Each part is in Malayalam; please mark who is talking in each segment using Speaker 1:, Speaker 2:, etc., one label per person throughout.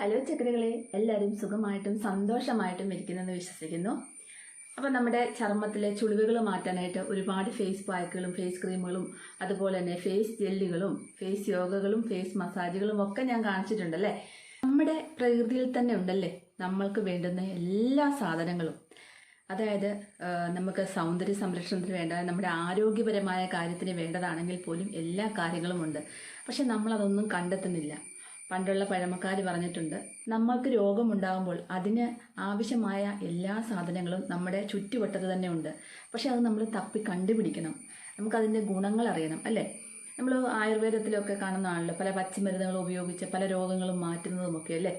Speaker 1: ഹലോ ചക്രകളെ എല്ലാവരും സുഖമായിട്ടും സന്തോഷമായിട്ടും ഇരിക്കുന്നെന്ന് വിശ്വസിക്കുന്നു. അപ്പം നമ്മുടെ ചർമ്മത്തിലെ ചുളിവുകൾ മാറ്റാനായിട്ട് ഒരുപാട് ഫേസ് പാക്കുകളും ഫേസ് ക്രീമുകളും അതുപോലെ തന്നെ ഫേസ് ജെല്ലുകളും ഫേസ് യോഗകളും ഫേസ് മസാജുകളും ഒക്കെ ഞാൻ കാണിച്ചിട്ടുണ്ടല്ലേ? നമ്മുടെ പ്രകൃതിയിൽ തന്നെ ഉണ്ടല്ലേ നമ്മൾക്ക് വേണ്ടുന്ന എല്ലാ സാധനങ്ങളും. അതായത് നമുക്ക് സൗന്ദര്യ സംരക്ഷണത്തിന് വേണ്ട നമ്മുടെ ആരോഗ്യപരമായ കാര്യത്തിന് വേണ്ടതാണെങ്കിൽ പോലും എല്ലാ കാര്യങ്ങളും ഉണ്ട്. പക്ഷെ നമ്മളതൊന്നും കണ്ടെത്തുന്നില്ല. പണ്ടുള്ള പഴമക്കാർ പറഞ്ഞിട്ടുണ്ട് നമ്മൾക്ക് രോഗമുണ്ടാകുമ്പോൾ അതിന് ആവശ്യമായ എല്ലാ സാധനങ്ങളും നമ്മുടെ ചുറ്റുവട്ടത്ത് തന്നെ ഉണ്ട്. പക്ഷെ അത് നമ്മൾ തപ്പി കണ്ടുപിടിക്കണം. നമുക്കതിന്റെ ഗുണങ്ങൾ അറിയണം. അല്ലേ? നമ്മൾ ആയുർവേദത്തിലൊക്കെ കാണുന്നതാണല്ലോ പല പച്ചമരുന്നുകൾ ഉപയോഗിച്ച് പല രോഗങ്ങളും മാറ്റുന്നതുമൊക്കെ അല്ലേ?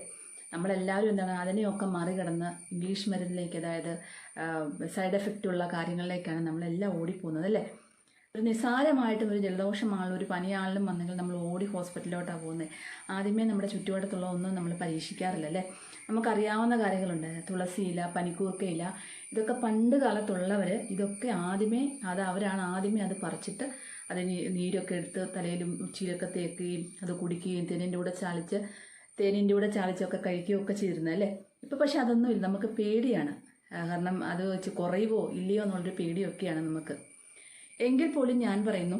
Speaker 1: നമ്മളെല്ലാവരും എന്താണ് അതിനെയൊക്കെ മറികടന്ന് ഇംഗ്ലീഷ് മരുന്നിലേക്ക് അതായത് സൈഡ് എഫക്റ്റ് ഉള്ള കാര്യങ്ങളിലേക്കാണ് നമ്മളെല്ലാം ഓടിപ്പോകുന്നത് അല്ലേ? ഒരു നിസ്സാരമായിട്ടും ഒരു ജലദോഷമാണ് ഒരു പനിയാളിലും വന്നെങ്കിൽ നമ്മൾ ഓടി ഹോസ്പിറ്റലിലോട്ടാണ് പോകുന്നത് ആദ്യമേ നമ്മുടെ ചുറ്റുവട്ടത്തുള്ള ഒന്നും നമ്മൾ പരീക്ഷിക്കാറില്ല അല്ലേ? നമുക്കറിയാവുന്ന കാര്യങ്ങളുണ്ട്. തുളസിയില പനിക്കൂർക്കയില ഇതൊക്കെ പണ്ട് കാലത്തുള്ളവർ ഇതൊക്കെ ആദ്യമേ അത് അവരാണ് ആദ്യമേ അത് പറിച്ചിട്ട് അതിന് നീരൊക്കെ എടുത്ത് തലയിലും ഉച്ചിയിലൊക്കെ തേക്കുകയും അത് കുടിക്കുകയും തേനിന്റെ കൂടെ ചാലിച്ച് തേനിന്റെ കൂടെ ചാലിച്ചൊക്കെ കഴിക്കുകയൊക്കെ ചെയ്തിരുന്നത് അല്ലേ? ഇപ്പോൾ പക്ഷെ അതൊന്നുമില്ല നമുക്ക് പേടിയാണ്. കാരണം അത് വെച്ച് കുറയുവോ ഇല്ലയോ എന്നുള്ളൊരു പേടിയൊക്കെയാണ് നമുക്ക്. എങ്കിൽ പോലും ഞാൻ പറയുന്നു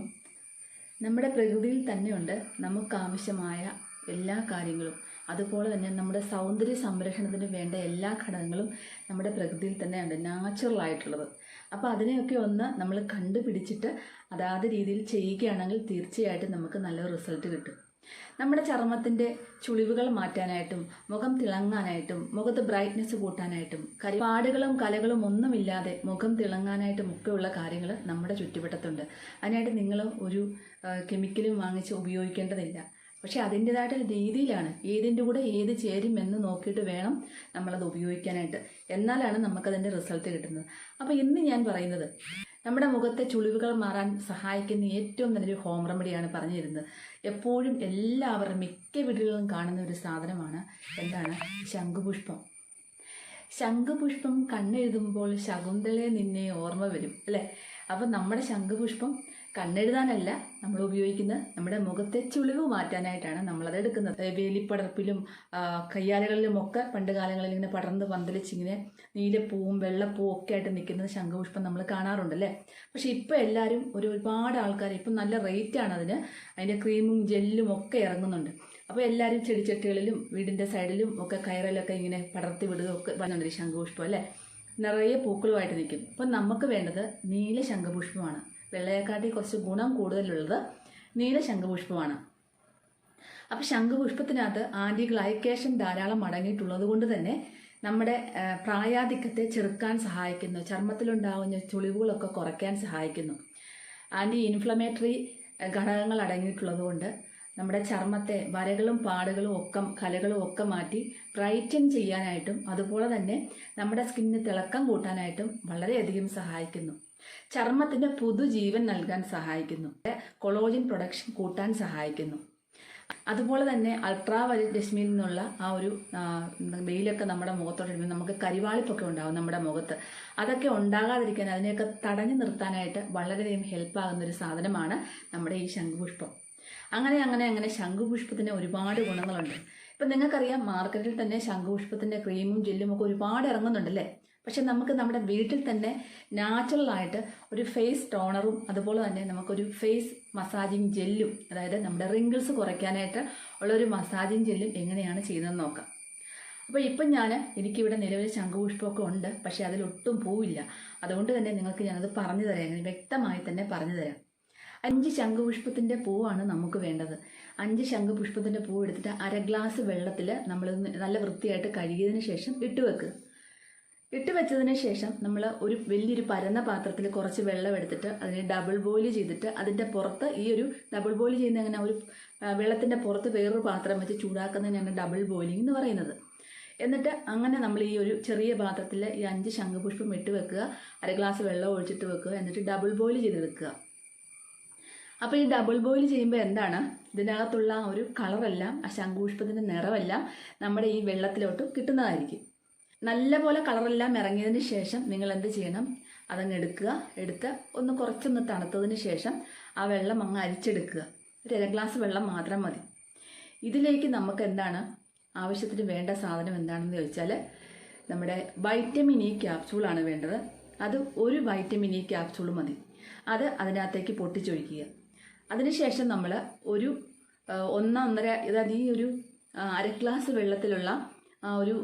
Speaker 1: നമ്മുടെ പ്രകൃതിയിൽ തന്നെയുണ്ട് നമുക്കാവശ്യമായ എല്ലാ കാര്യങ്ങളും. അതുപോലെ തന്നെ നമ്മുടെ സൗന്ദര്യ സംരക്ഷണത്തിന് വേണ്ട എല്ലാ ഘടകങ്ങളും നമ്മുടെ പ്രകൃതിയിൽ തന്നെയുണ്ട് നാച്ചുറൽ ആയിട്ടുള്ളത്. അപ്പോൾ അതിനെയൊക്കെ ഒന്ന് നമ്മൾ കണ്ടുപിടിച്ചിട്ട് അതാത് രീതിയിൽ ചെയ്യുകയാണെങ്കിൽ തീർച്ചയായിട്ടും നമുക്ക് നല്ല റിസൾട്ട് കിട്ടും. നമ്മുടെ ചർമ്മത്തിന്റെ ചുളിവുകൾ മാറ്റാനായിട്ടും മുഖം തിളങ്ങാനായിട്ടും മുഖത്ത് ബ്രൈറ്റ്നെസ് കൂട്ടാനായിട്ടും കരിപാടുകളും കലകളും ഒന്നുമില്ലാതെ മുഖം തിളങ്ങാനായിട്ടും ഒക്കെയുള്ള കാര്യങ്ങൾ നമ്മുടെ ചുറ്റുവട്ടത്തുണ്ട്. അതിനായിട്ട് നിങ്ങൾ ഒരു കെമിക്കലും വാങ്ങിച്ച് ഉപയോഗിക്കേണ്ടതില്ല. പക്ഷെ അതിന്റെതായിട്ടുള്ള രീതിയിലാണ്. ഏതിന്റെ കൂടെ ഏത് ചേരും എന്ന് നോക്കിയിട്ട് വേണം നമ്മളത് ഉപയോഗിക്കാനായിട്ട്. എന്നാലാണ് നമുക്കതിന്റെ റിസൾട്ട് കിട്ടുന്നത്. അപ്പോൾ ഇന്ന് ഞാൻ പറയുന്നത് നമ്മുടെ മുഖത്തെ ചുളിവുകൾ മാറാൻ സഹായിക്കുന്ന ഏറ്റവും നല്ലൊരു ഹോം റെമഡിയാണ് പറഞ്ഞിരുന്നത്. എപ്പോഴും എല്ലാവരും മിക്ക വീടുകളിലും കാണുന്ന ഒരു സാധനമാണ് എന്താണ്? ശംഖുപുഷ്പം. ശംഖുപുഷ്പം കണ്ണെഴുതുമ്പോൾ ശകുന്തളെ നിന്നെ ഓർമ്മ വരും അല്ലേ? അപ്പം നമ്മുടെ ശംഖുപുഷ്പം കണ്ണെഴുതാനല്ല നമ്മൾ ഉപയോഗിക്കുന്നത് നമ്മുടെ മുഖത്തെ ചുളിവ് മാറ്റാനായിട്ടാണ് നമ്മളത് എടുക്കുന്നത്. വേലിപ്പടർപ്പിലും കയ്യാലകളിലും ഒക്കെ പണ്ട് കാലങ്ങളിൽ ഇങ്ങനെ പടർന്ന് പന്തലിച്ച് ഇങ്ങനെ നീലപ്പൂവും വെള്ളപ്പൂവും ഒക്കെ ആയിട്ട് നിൽക്കുന്നത് ശംഖുപുഷ്പം നമ്മൾ കാണാറുണ്ടല്ലേ പക്ഷേ ഇപ്പോൾ എല്ലാവരും ഒരു ഒരുപാട് ആൾക്കാർ ഇപ്പം നല്ല റേറ്റാണ് അതിന്. അതിന്റെ ക്രീമും ജെല്ലും ഒക്കെ ഇറങ്ങുന്നുണ്ട്. അപ്പോൾ എല്ലാവരും ചെടിച്ചട്ടികളിലും വീടിന്റെ സൈഡിലും ഒക്കെ കയറലൊക്കെ ഇങ്ങനെ പടർത്തി വിടുക ഒക്കെ ഈ ശംഖുപുഷ്പം അല്ലേ? നിറയെ പൂക്കളുമായിട്ട് നിൽക്കും. അപ്പം നമുക്ക് വേണ്ടത് നീല ശംഖുപുഷ്പമാണ്. വെള്ളയെക്കാട്ടി കുറച്ച് ഗുണം കൂടുതലുള്ളത് നീല ശംഖുപുഷ്പമാണ്. അപ്പോൾ ശംഖുപുഷ്പത്തിനകത്ത് ആന്റി ഗ്ലൈക്കേഷൻ ധാരാളം അടങ്ങിയിട്ടുള്ളത് കൊണ്ട് തന്നെ നമ്മുടെ പ്രായാധിക്യത്തെ ചെറുക്കാൻ സഹായിക്കുന്നു. ചർമ്മത്തിലുണ്ടാകുന്ന ചുളിവുകളൊക്കെ കുറയ്ക്കാൻ സഹായിക്കുന്നു. ആന്റി ഇൻഫ്ലമേറ്ററി ഘടകങ്ങൾ അടങ്ങിയിട്ടുള്ളത് കൊണ്ട് നമ്മുടെ ചർമ്മത്തെ വരകളും പാടുകളും ഒക്കെ കലകളും ഒക്കെ മാറ്റി ബ്രൈറ്റൻ ചെയ്യാനായിട്ടും അതുപോലെ തന്നെ നമ്മുടെ സ്കിന്നിന് തിളക്കം കൂട്ടാനായിട്ടും വളരെയധികം സഹായിക്കുന്നു. ചർമ്മത്തിന് പുതുജീവൻ നൽകാൻ സഹായിക്കുന്നു. കൊളോജിൻ പ്രൊഡക്ഷൻ കൂട്ടാൻ സഹായിക്കുന്നു. അതുപോലെ തന്നെ അൾട്രാ വയലറ്റ് രശ്മിയിൽ നിന്നുള്ള ആ ഒരു വെയിലൊക്കെ നമ്മുടെ മുഖത്തോട്ട് ഇടുമ്പോൾ നമുക്ക് കരിവാളിപ്പൊക്കെ ഉണ്ടാകും നമ്മുടെ മുഖത്ത്. അതൊക്കെ ഉണ്ടാകാതിരിക്കാൻ അതിനെയൊക്കെ തടഞ്ഞു നിർത്താനായിട്ട് വളരെയധികം ഹെൽപ്പാകുന്ന ഒരു സാധനമാണ് നമ്മുടെ ഈ ശംഖുപുഷ്പം. അങ്ങനെ അങ്ങനെ അങ്ങനെ ശംഖുപുഷ്പത്തിന് ഒരുപാട് ഗുണങ്ങളുണ്ട്. ഇപ്പം നിങ്ങൾക്കറിയാം മാർക്കറ്റിൽ തന്നെ ശംഖുപുഷ്പത്തിന്റെ ക്രീമും ജെല്ലും ഒക്കെ ഒരുപാട് ഇറങ്ങുന്നുണ്ടല്ലേ? പക്ഷെ നമുക്ക് നമ്മുടെ വീട്ടിൽ തന്നെ നാച്ചുറലായിട്ട് ഒരു ഫേസ് ടോണറും അതുപോലെ തന്നെ നമുക്കൊരു ഫേസ് മസാജിങ് ജെല്ലും അതായത് നമ്മുടെ റിങ്കിൾസ് കുറയ്ക്കാനായിട്ട് ഉള്ളൊരു മസാജിങ് ജെല്ലും എങ്ങനെയാണ് ചെയ്യുന്നതെന്ന് നോക്കാം. അപ്പോൾ ഇപ്പം ഞാൻ എനിക്കിവിടെ നിലവിൽ ശംഖുപുഷ്പമൊക്കെ ഉണ്ട് പക്ഷേ അതിലൊട്ടും പൂവില്ല. അതുകൊണ്ട് തന്നെ നിങ്ങൾക്ക് ഞാനത് പറഞ്ഞു തരാം വ്യക്തമായി തന്നെ പറഞ്ഞു തരാം. അഞ്ച് ശംഖുപുഷ്പത്തിന്റെ പൂവാണ് നമുക്ക് വേണ്ടത്. അഞ്ച് ശംഖുപുഷ്പത്തിന്റെ പൂവ് എടുത്തിട്ട് അര ഗ്ലാസ് വെള്ളത്തിൽ നമ്മൾ നല്ല വൃത്തിയായിട്ട് കഴുകിയതിന് ശേഷം ഇട്ട് വെക്കുക ഇട്ട് വെച്ചതിന് ശേഷം നമ്മൾ ഒരു വലിയൊരു പരന്ന പാത്രത്തിൽ കുറച്ച് വെള്ളം എടുത്തിട്ട് അതിനെ ഡബിൾ ബോയിൽ ചെയ്തിട്ട് അതിന്റെ പുറത്ത് ഈ ഒരു ഡബിൾ ബോയിൽ ചെയ്യുന്ന അങ്ങനെ ഒരു വെള്ളത്തിന്റെ പുറത്ത് വേറൊരു പാത്രം വെച്ച് ചൂടാക്കുന്നതിനാണ് ഡബിൾ ബോയിലിംഗ് എന്ന് പറയുന്നത്. എന്നിട്ട് അങ്ങനെ നമ്മൾ ഈ ഒരു ചെറിയ പാത്രത്തിൽ ഈ അഞ്ച് ശംഖുപുഷ്പം ഇട്ട് വെക്കുക അര ഗ്ലാസ് വെള്ളം ഒഴിച്ചിട്ട് വെക്കുക എന്നിട്ട് ഡബിൾ ബോയിൽ ചെയ്തെടുക്കുക. അപ്പോൾ ഈ ഡബിൾ ബോയിൽ ചെയ്യുമ്പോൾ എന്താണ്? ഇതിനകത്തുള്ള ഒരു കളറെല്ലാം ആ ശംഖുപുഷ്പത്തിന്റെ നിറമെല്ലാം നമ്മുടെ ഈ വെള്ളത്തിലോട്ട് കിട്ടുന്നതായിരിക്കും. നല്ലപോലെ കളറെല്ലാം ഇറങ്ങിയതിന് ശേഷം നിങ്ങൾ എന്ത് ചെയ്യണം? അതങ്ങ് എടുക്കുക. എടുത്ത് ഒന്ന് കുറച്ചൊന്ന് തണുത്തതിന് ശേഷം ആ വെള്ളം അങ്ങ് അരിച്ചെടുക്കുക. ഒരു അര ഗ്ലാസ് വെള്ളം മാത്രം മതി. ഇതിലേക്ക് നമുക്ക് എന്താണ്? ആവശ്യത്തിന് വേണ്ട സാധനം എന്താണെന്ന് ചോദിച്ചാൽ നമ്മുടെ വൈറ്റമിൻ ഇ ക്യാപ്സൂളാണ് വേണ്ടത്. അത് ഒരു വൈറ്റമിൻ ഇ ക്യാപ്സൂൾ മതി. അത് അതിനകത്തേക്ക് പൊട്ടിച്ചൊഴിക്കുക. അതിനുശേഷം നമ്മൾ ഒരു ഒന്നൊന്നര അതായത് ഈ ഒരു അര ഗ്ലാസ് വെള്ളത്തിലുള്ള ആ ഒരു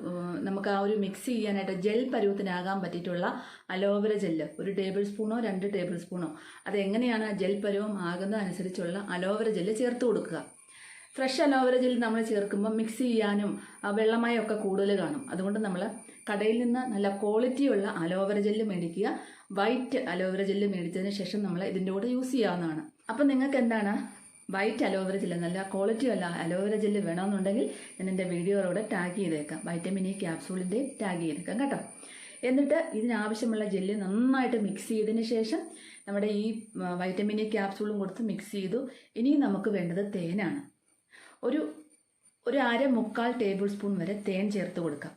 Speaker 1: നമുക്ക് ആ ഒരു മിക്സ് ചെയ്യാനായിട്ട് ജെൽ പരുവത്തിനാകാൻ പറ്റിയിട്ടുള്ള അലോവേര ജെല്ല് ഒരു ടേബിൾ സ്പൂണോ രണ്ട് ടേബിൾ സ്പൂണോ അത് എങ്ങനെയാണ് ആ ജെൽ പരുവം ആകുന്നത് അനുസരിച്ചുള്ള അലോവേര ജെല്ല് ചേർത്ത് കൊടുക്കുക. ഫ്രഷ് അലോവേര ജെൽ നമ്മൾ ചേർക്കുമ്പോൾ മിക്സ് ചെയ്യാനും ഒക്കെ കൂടുതൽ കാണും. അതുകൊണ്ട് നമ്മൾ കടയിൽ നിന്ന് നല്ല ക്വാളിറ്റിയുള്ള അലോവേര ജെല്ല് മേടിക്കുക. വൈറ്റ് അലോവേര ജെല്ല് മേടിച്ചതിന് ശേഷം നമ്മൾ ഇതിന്റെ കൂടെ യൂസ് ചെയ്യാവുന്നതാണ്. അപ്പം നിങ്ങൾക്ക് എന്താണ് വൈറ്റ് അലോവേര ജെല്ല് നല്ല ക്വാളിറ്റി അല്ല അലോവേര ജെല്ല് വേണമെന്നുണ്ടെങ്കിൽ ഞാൻ എന്റെ വീഡിയോയിലൂടെ ടാഗ് ചെയ്തേക്കാം. വൈറ്റമിൻ ഇ ക്യാപ്സൂളിന്റെ ടാഗ് ചെയ്തേക്കാം കേട്ടോ. എന്നിട്ട് ഇതിനാവശ്യമുള്ള ജെല്ല് നന്നായിട്ട് മിക്സ് ചെയ്തതിന് ശേഷം നമ്മുടെ ഈ വൈറ്റമിൻ ഇ ക്യാപ്സൂളും കൊടുത്ത് മിക്സ് ചെയ്തു. ഇനി നമുക്ക് വേണ്ടത് തേനാണ്. ഒരു ഒരു അര മുക്കാൽ ടേബിൾ സ്പൂൺ വരെ തേൻ ചേർത്ത് കൊടുക്കാം.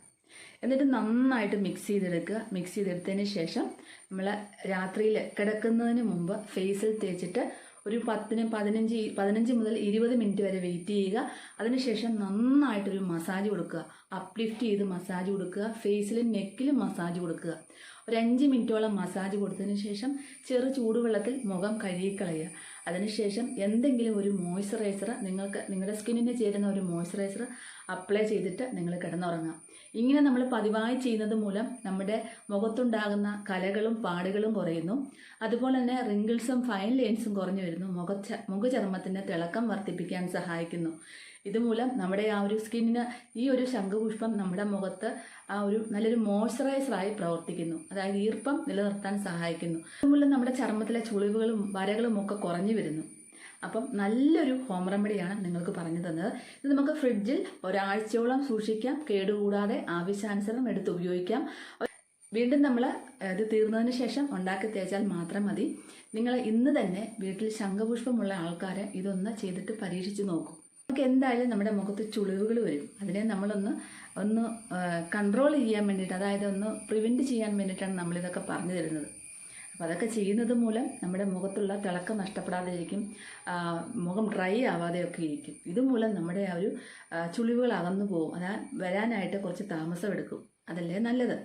Speaker 1: എന്നിട്ട് നന്നായിട്ട് മിക്സ് ചെയ്തെടുക്കുക. മിക്സ് ചെയ്തെടുത്തതിന് ശേഷം നമ്മൾ രാത്രിയിൽ കിടക്കുന്നതിന് മുമ്പ് ഫേസിൽ തേച്ചിട്ട് ഒരു പത്തിന് പതിനഞ്ച് പതിനഞ്ച് മുതൽ ഇരുപത് മിനിറ്റ് വരെ വെയിറ്റ് ചെയ്യുക. അതിനുശേഷം നന്നായിട്ടൊരു മസാജ് കൊടുക്കുക. അപ്ലിഫ്റ്റ് ചെയ്ത് മസാജ് കൊടുക്കുക. ഫേസിലും നെക്കിലും മസാജ് കൊടുക്കുക. ഒരു അഞ്ച് മിനിറ്റോളം മസാജ് കൊടുത്തതിന് ശേഷം ചെറു ചൂടുവെള്ളത്തിൽ മുഖം കഴുകിക്കളയുക. അതിനുശേഷം എന്തെങ്കിലും ഒരു മോയ്സ്ചറൈസർ നിങ്ങൾക്ക് നിങ്ങളുടെ സ്കിന്നിന് ചേരുന്ന ഒരു മോയ്സ്ചറൈസർ അപ്ലൈ ചെയ്തിട്ട് നിങ്ങൾ കിടന്നുറങ്ങാം ഇങ്ങനെ നമ്മൾ പതിവായി ചെയ്യുന്നത് മൂലം നമ്മുടെ മുഖത്തുണ്ടാകുന്ന കലകളും പാടുകളും കുറയുന്നു. അതുപോലെ തന്നെ റിങ്കിൾസും ഫൈൻ ലൈൻസും കുറഞ്ഞു വരുന്നു. മുഖ മുഖചർമ്മത്തിന്റെ തിളക്കം വർദ്ധിപ്പിക്കാൻ സഹായിക്കുന്നു. ഇതുമൂലം നമ്മുടെ ആ ഒരു സ്കിന്നിന് ഈ ഒരു ശംഖുപുഷ്പം നമ്മുടെ മുഖത്ത് ആ ഒരു നല്ലൊരു മോയ്സ്ചറൈസറായി പ്രവർത്തിക്കുന്നു. അതായത് ഈർപ്പം നിലനിർത്താൻ സഹായിക്കുന്നു. അതുമൂലം നമ്മുടെ ചർമ്മത്തിലെ ചുളിവുകളും വരകളും ഒക്കെ കുറഞ്ഞു വരുന്നു. അപ്പം നല്ലൊരു ഹോം റെമഡിയാണ് നിങ്ങൾക്ക് പറഞ്ഞു തന്നത്. ഇത് നമുക്ക് ഫ്രിഡ്ജിൽ ഒരാഴ്ചയോളം സൂക്ഷിക്കാം. കേടുകൂടാതെ ആവശ്യാനുസരണം എടുത്ത് ഉപയോഗിക്കാം. വീണ്ടും നമ്മൾ ഇത് തീർന്നതിന് ശേഷം ഉണ്ടാക്കി തേച്ചാൽ മാത്രം മതി. നിങ്ങൾ ഇന്ന് തന്നെ വീട്ടിൽ ശംഖപുഷ്പമുള്ള ആൾക്കാരെ ഇതൊന്ന് ചെയ്തിട്ട് പരീക്ഷിച്ച് നോക്കും. നമുക്ക് എന്തായാലും നമ്മുടെ മുഖത്ത് ചുളിവുകൾ വരും. അതിനെ നമ്മളൊന്ന് ഒന്ന് കൺട്രോൾ ചെയ്യാൻ വേണ്ടിയിട്ട് അതായത് ഒന്ന് പ്രിവെന്റ് ചെയ്യാൻ വേണ്ടിയിട്ടാണ് നമ്മളിതൊക്കെ പറഞ്ഞു തരുന്നത്. അപ്പോൾ അതൊക്കെ ചെയ്യുന്നത് മൂലം നമ്മുടെ മുഖത്തുള്ള തിളക്കം നഷ്ടപ്പെടാതിരിക്കും ഇരിക്കും മുഖം ഡ്രൈ ആവാതെയൊക്കെ ഇരിക്കും. ഇതുമൂലം നമ്മുടെ ആ ഒരു ചുളിവുകൾ അകന്നു പോകും. അതാ വരാനായിട്ട് കുറച്ച് താമസം എടുക്കും. അതല്ലേ നല്ലത്.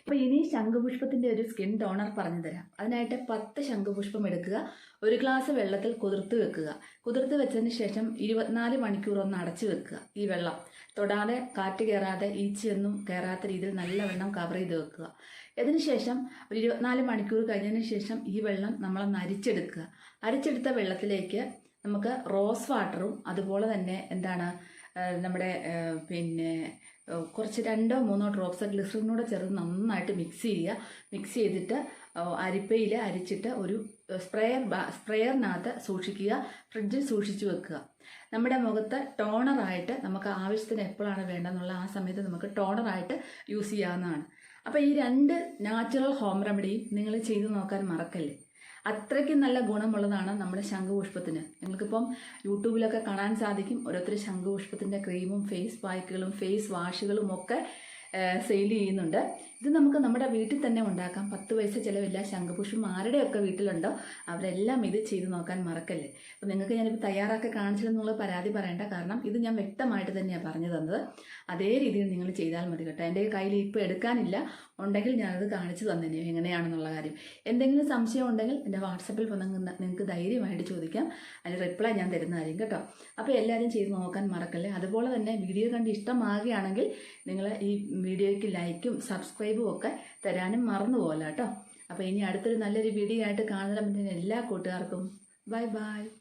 Speaker 1: അപ്പോൾ ഇനി ശംഖുപുഷ്പത്തിന്റെ ഒരു സ്കിൻ ടോണർ പറഞ്ഞു തരാം. അതിനായിട്ട് പത്ത് ശംഖുപുഷ്പം എടുക്കുക. ഒരു ഗ്ലാസ് വെള്ളത്തിൽ കുതിർത്ത് വെക്കുക. കുതിർത്ത് വെച്ചതിന് ശേഷം ഇരുപത്തിനാല് മണിക്കൂർ ഒന്ന് അടച്ചു വെക്കുക ഈ വെള്ളം. തൊടാതെ കാറ്റ് കയറാതെ ഈച്ചയൊന്നും കയറാത്ത രീതിയിൽ നല്ലവണ്ണം കവർ ചെയ്ത് വെക്കുക. അതിനുശേഷം ഒരു ഇരുപത്തിനാല് മണിക്കൂർ കഴിഞ്ഞതിന് ശേഷം ഈ വെള്ളം നമ്മളൊന്ന് അരിച്ചെടുക്കുക അരിച്ചെടുത്ത വെള്ളത്തിലേക്ക് നമുക്ക് റോസ് വാട്ടറും അതുപോലെ തന്നെ എന്താണ് നമ്മുടെ പിന്നെ കുറച്ച് രണ്ടോ മൂന്നോ ഡ്രോപ്സ് ഗ്ലിസറിനൂടെ ചേർത്ത് നന്നായിട്ട് മിക്സ് ചെയ്യുക. മിക്സ് ചെയ്തിട്ട് അരിപ്പയിൽ അരിച്ചിട്ട് ഒരു സ്പ്രെയർ സ്പ്രെയറിനകത്ത് സൂക്ഷിക്കുക. ഫ്രിഡ്ജിൽ സൂക്ഷിച്ചു വെക്കുക. നമ്മുടെ മുഖത്ത് ടോണറായിട്ട് നമുക്ക് ആവശ്യത്തിന് എപ്പോഴാണ് വേണ്ടതെന്നുള്ള ആ സമയത്ത് നമുക്ക് ടോണറായിട്ട് യൂസ് ചെയ്യാവുന്നതാണ്. അപ്പോൾ ഈ രണ്ട് നാച്ചുറൽ ഹോം റെമഡിയും നിങ്ങൾ ചെയ്തു നോക്കാൻ മറക്കല്ലേ? അത്രയ്ക്ക് നല്ല ഗുണമുള്ളതാണ് നമ്മുടെ ശംഖുപുഷ്പത്തിന്. നിങ്ങൾക്കിപ്പം യൂട്യൂബിലൊക്കെ കാണാൻ സാധിക്കും. ഓരോരുത്തർ ശംഖുപുഷ്പത്തിന്റെ ക്രീമും ഫേസ് പാക്കുകളും ഫേസ് വാഷുകളും ഒക്കെ സെയിൽ ചെയ്യുന്നുണ്ട്. ഇത് നമുക്ക് നമ്മുടെ വീട്ടിൽ തന്നെ ഉണ്ടാക്കാം. പത്ത് പൈസ ചിലവില്ല. ശംഖുപുഷ്പം ആരുടെയൊക്കെ വീട്ടിലുണ്ടോ അവരെല്ലാം ഇത് ചെയ്തു നോക്കാൻ മറക്കല്ലേ? അപ്പം നിങ്ങൾക്ക് ഞാനിപ്പോൾ തയ്യാറാക്കി കാണിച്ചില്ലെന്നുള്ള പരാതി പറയേണ്ട കാരണം ഇത് ഞാൻ വ്യക്തമായിട്ട് തന്നെയാണ് പറഞ്ഞു തന്നത്. അതേ രീതിയിൽ നിങ്ങൾ ചെയ്താൽ മതി കേട്ടോ. എന്റെ കയ്യിൽ ഇപ്പോൾ എടുക്കാനില്ല. ഉണ്ടെങ്കിൽ ഞാനത് കാണിച്ചു തന്നെ എങ്ങനെയാണെന്നുള്ള കാര്യം. എന്തെങ്കിലും സംശയം ഉണ്ടെങ്കിൽ എന്റെ വാട്സപ്പിൽ വന്ന് നിങ്ങൾക്ക് ധൈര്യമായിട്ട് ചോദിക്കാം. അതിന് റിപ്ലൈ ഞാൻ തരുന്നതായിരിക്കും കേട്ടോ. അപ്പോൾ എല്ലാവരും ചെയ്ത് നോക്കാൻ മറക്കല്ലേ? അതുപോലെ തന്നെ വീഡിയോ കണ്ട് ഇഷ്ടമാകുകയാണെങ്കിൽ നിങ്ങൾ ഈ വീഡിയോയ്ക്ക് ലൈക്കും സബ്സ്ക്രൈബും ഒക്കെ തരാനും മറന്നു പോകല കേട്ടോ. അപ്പോൾ ഇനി അടുത്തൊരു നല്ലൊരു വീഡിയോ ആയിട്ട് കാണുന്നതിന് എല്ലാ കൂട്ടുകാർക്കും ബൈ ബൈ